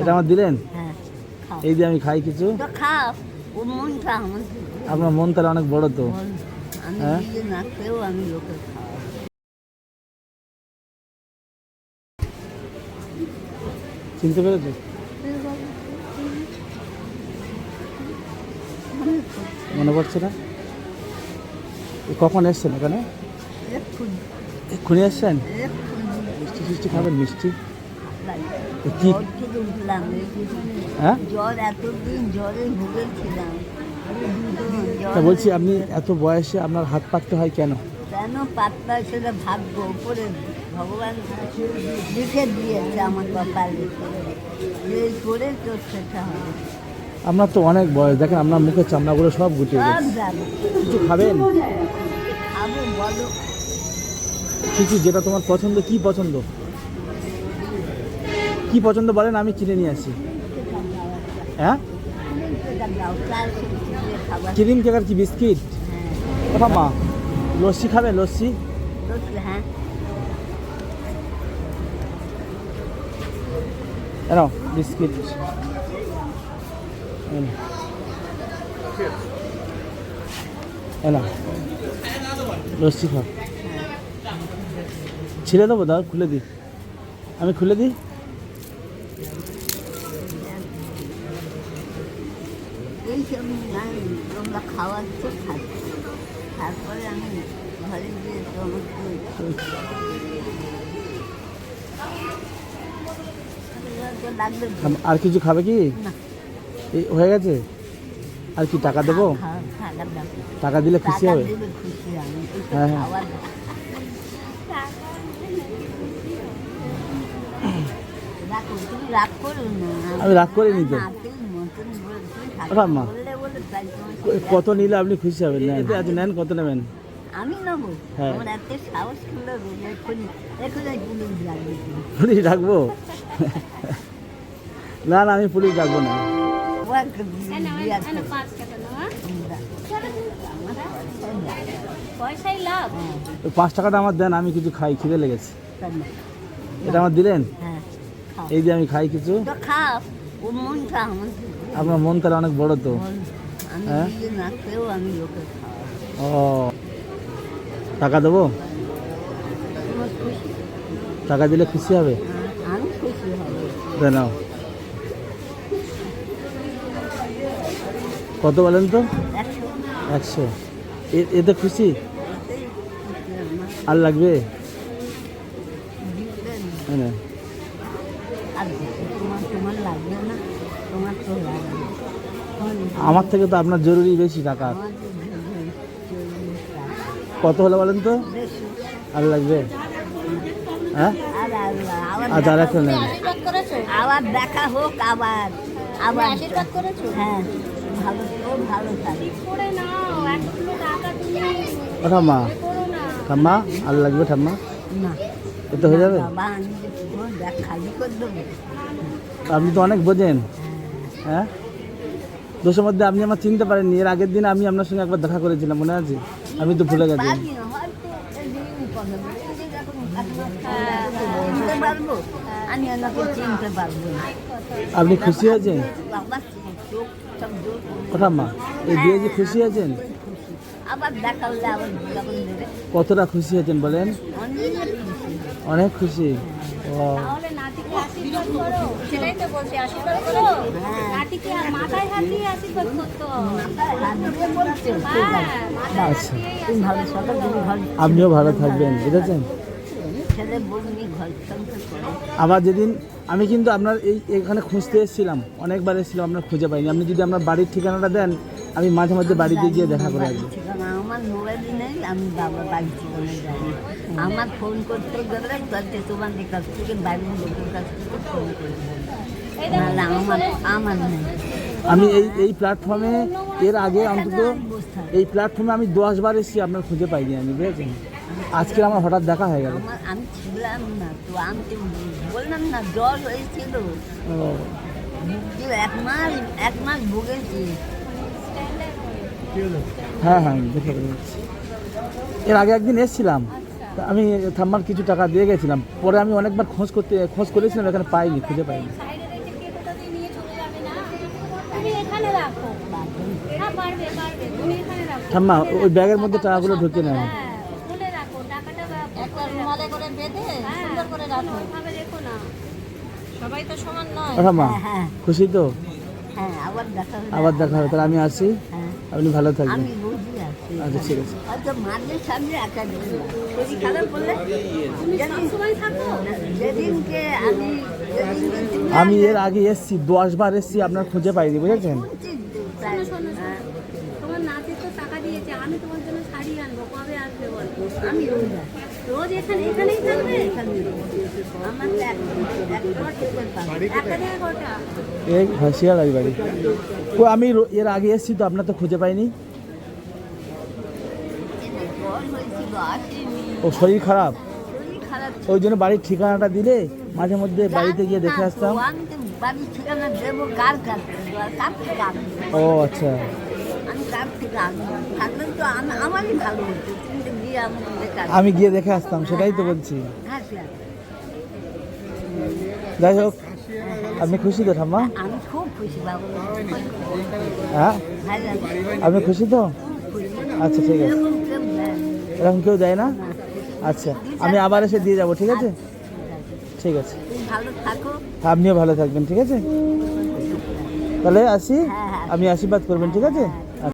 এটা আমার দিলেন? হ্যাঁ এই যে আমি খাই কিছু। আপনার মন তাহলে অনেক বড় তো। হ্যাঁ? চিনতে পেরেছ মনে পড়ছে না? কখন এসছেন এখানে? এক্ষুনি। এসছেন? মিষ্টি ফিষ্টি খাবেন মিষ্টি? কি? উঠলাম হ্যাঁ? জ্বর এতদিন জ্বরে ভুগেছিলাম। তা বলছি আপনি এত বয়সে আপনার হাত পাততে হয় কেন? কেন পাত্তা সেটা ভাগ্য উপরে ভগবান লিখে দিয়েছে আমার কপালে এই করে তো সেটা হবে আপনার তো অনেক বয়স দেখেন আপনার মুখের চামড়াগুলো সব গুটিয়ে গেছে কিছু খাবেন? খাব বলো। কিছু যেটা তোমার পছন্দ কি পছন্দ? কি পছন্দ বলেন আমি কিনে নিয়ে আসি। হ্যাঁ? ক্রিম কেক আর কি বিস্কিট? কথা মা, লস্যি খাবে, লস্যি? হ্যাঁ বিস্কিট। লস্যি খাও। ছিলে দেবো দাও, খুলে দিই। আমি খুলে দিই? তোমরা খাওয়াচ্ছ খাচ্ছ তারপরে আমি ঘরে গিয়ে তোমাকে আর কিছু খাবে কি? হয়ে গেছে? আর কি টাকা দেবো? টাকা দিলে খুশি হবে? আমি হ্যাঁ, হ্যাঁ। আমি রাগ করিনি তো। নাতির কত নিলে আপনি খুশি হবেন? নেন। আচ্ছা নেন কত নেবেন? আমি নেব। হ্যাঁ। আমার এত সাহস করল এক্ষুনি এক্ষুনি পুলিশ ডাকবো। না না আমি পুলিশ ডাকবো না। ওই পাঁচ টাকাটা আমার দেন আমি কিছু খাই খিদে লেগেছে। এটা আমার দিলেন? হ্যাঁ এই যে আমি খাই কিছু। আপনার মন তাহলে অনেক বড় তো। হ্যাঁ? ও টাকা দেবো? টাকা দিলে খুশি হবে? হ্যাঁ, নাও। কত বলেন তো? একশো। এতে খুশি? আর লাগবে? বেশি তোমার লাগবে না তোমার তো লাগবে। আমার থেকে তো আপনার জরুরি বেশি টাকা। কত হলে বলেন তো? আর লাগবে? হ্যাঁ? আর আর আবার আচ্ছা দেখা- নেন। আবার দেখা হোক আবার আবার আশীর্বাদ করেছ? হ্যাঁ ভালো ঠাম্মা। ঠাম্মা আর লাগবে ঠাম্মা? না। এতে হয়ে যাবে? আপনি তো অনেক বোঝেন। হ্যাঁ? দোষের মধ্যে আপনি আমার চিনতে পারেননি। এর আগের দিন আমি আপনার সঙ্গে একবার দেখা করেছিলাম, মনে আছে? আমি তো ভুলে গেছি। কথা আপনি খুশি করে ও ঠাম্মা এই দিয়ে যে খুশি দেবে কতটা খুশি হয়েছেন বলেন? অনেক খুশি। ও আপনিও ভালো থাকবেন, বুঝেছেন? আবার যেদিন, আমি কিন্তু আপনার এই এখানে খুঁজতে এসেছিলাম, অনেকবার এসেছিলাম, আপনার খুঁজে পাইনি। আপনি যদি আপনার বাড়ির ঠিকানাটা দেন, আমি মাঝে মধ্যে বাড়িতে গিয়ে দেখা করে আসব। আমার মোবাইলে নেই আমি বাবা বাড়ির ঠিকানা জানি আমার ফোন করতে গেলে বলতে তোমাদের কাছ থেকে বাড়ির লোকের কাছ থেকে ফোন করে নাহলে আমার আমার নেই। আমি এই এই প্ল্যাটফর্মে এর আগে অন্তত এই প্ল্যাটফর্মে আমি দশ বার এসেছি আপনার খুঁজে পাইনি আমি বুঝেছেন? আজকে আমার হঠাৎ দেখা হয়ে গেল। আমি ছিলাম না তো আমি বললাম না জ্বর হয়েছিল। এক মাস এক মাস ভুগেছি। হ্যাঁ হ্যাঁ দেখে যাচ্ছি এর আগে একদিন এসেছিলাম আমি থাম্মার কিছু টাকা দিয়ে গেছিলাম। পরে আমি অনেকবার খোঁজ করতে খোঁজ করেছিলাম এখানে পাইনি খুঁজে পাইনি। ঠাম্মা ওই ব্যাগের মধ্যে টাকাগুলো ঢুকে নেয় ঠাম্মা খুশি তো? হ্যাঁ আবার দেখা হবে। আবার দেখা হবে তাহলে আমি আসি। হ্যাঁ। আপনি ভালো থাকবেন। আমি আচ্ছা ঠিক আছে। আমি এর আগে এসছি দশ বার এসছি আপনার খুঁজে পাইনি বুঝেছেন? তোমার নাচের তো টাকা দিয়েছে আমি তোমার জন্য শাড়ি আনব কবে আসবে বলো? আমি রোজ এখানে এখানেই থাকবে? আমার এক বাড়ি কই আমি এর আগে এসছি তো আপনার তো খুঁজে পাইনি। ও শরীর খারাপ। ওই জন্য বাড়ির ঠিকানাটা দিলে মাঝে মধ্যে বাড়িতে গিয়ে দেখে আসতাম? ও আচ্ছা। আমি আম- গিয়ে আমি দেখে আসতাম সেটাই তো বলছি। হ্যাঁ যাই হোক আপনি খুশি তো ঠাম্মা? আমি হ্যাঁ? আপনি খুশি তো? আচ্ছা ঠিক আছে। এরকম কেউ দেয় না। আচ্ছা আমি আবার এসে দিয়ে যাব ঠিক আছে? ঠিক আছে। আপনিও ভালো থাকবেন ঠিক আছে? তাহলে আসি? হ্যাঁ, হ্যাঁ। আপনি আশীর্বাদ করবেন ঠিক আছে? হ্যাঁ,